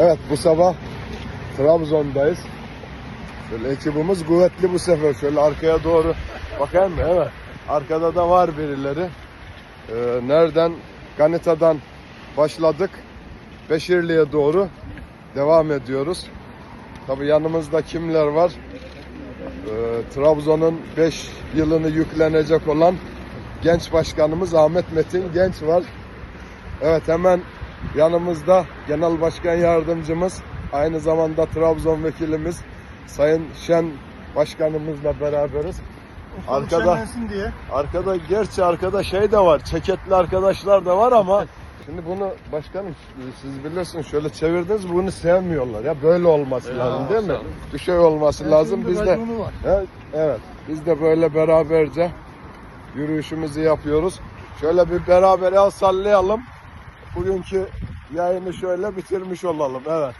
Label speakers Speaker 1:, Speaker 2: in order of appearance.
Speaker 1: Evet bu sabah Trabzon'dayız. Şöyle ekibimiz kuvvetli bu sefer. Şöyle arkaya doğru bakayım mı? Evet. Arkada da var birileri. Ee, nereden? Ganita'dan başladık. Beşirli'ye doğru devam ediyoruz. Tabi yanımızda kimler var? Ee, Trabzon'un 5 yılını yüklenecek olan genç başkanımız Ahmet Metin Genç var. Evet hemen yanımızda genel başkan yardımcımız aynı zamanda Trabzon vekilimiz Sayın Şen başkanımızla beraberiz. Arkada
Speaker 2: diye.
Speaker 1: arkada gerçi arkada şey de var. Çeketli arkadaşlar da var ama şimdi bunu başkanım siz bilirsiniz şöyle çevirdiniz bunu sevmiyorlar ya böyle olması lazım değil mi? Bir şey olması lazım
Speaker 2: Herkesin bir
Speaker 1: biz de. Evet, evet. Biz de böyle beraberce yürüyüşümüzü yapıyoruz. Şöyle bir beraber el sallayalım. Bugünkü yayını şöyle bitirmiş olalım. Evet.